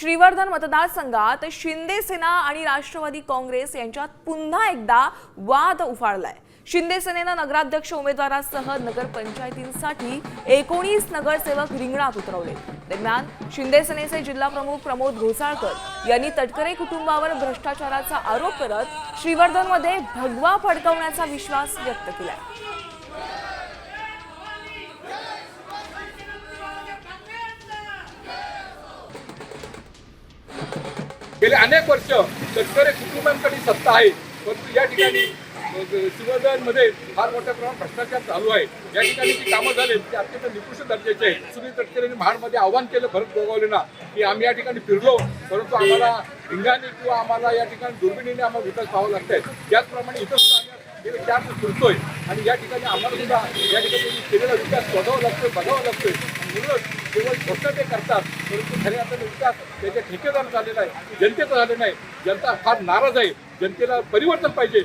श्रीवर्धन मतदारसंघात शिंदे सेना आणि राष्ट्रवादी काँग्रेस यांच्यात पुन्हा एकदा वाद उफाळलाय. शिंदे सेनेनं नगराध्यक्ष उमेदवारासह नगरपंचायतींसाठी एकोणीस नगरसेवक रिंगणात उतरवले. दरम्यान शिंदे सेनेचे जिल्हा प्रमुख प्रमोद घोसाळकर यांनी तटकरे कुटुंबावर भ्रष्टाचाराचा आरोप करत श्रीवर्धनमध्ये भगवा फडकवण्याचा विश्वास व्यक्त केलाय. गेले अनेक वर्ष शेतकरी कुटुंबांकडे सत्ता आहे. परंतु या ठिकाणी मध्ये फार मोठ्या प्रमाणात भ्रष्टाचार चालू आहे. या ठिकाणी जी कामं झाले ती अत्यंत निकृष्ट दर्जाचे आहे सुनील तटकरेंनी महाडमध्ये आव्हान केलं भरत गोगावलेना की आम्ही या ठिकाणी फिरलो. परंतु आम्हाला भिंगाने किंवा आम्हाला या ठिकाणी दुर्बिणीने आम्हाला विकास पाहावा लागतंय. त्याचप्रमाणे इथं गेले चार दिवस फिरतोय. आणि या ठिकाणी आम्हाला सुद्धा या ठिकाणी केलेला विकास बघावा लागतोय बघावा लागतोय. आणि म्हणूनच केवळ स्वतः ते करतात परंतु खऱ्या अर्थाने विकास त्याचे ठेकेदार झाले नाही जनतेचं झाले नाही जनता फार नाराज आहे. जनतेला परिवर्तन पाहिजे.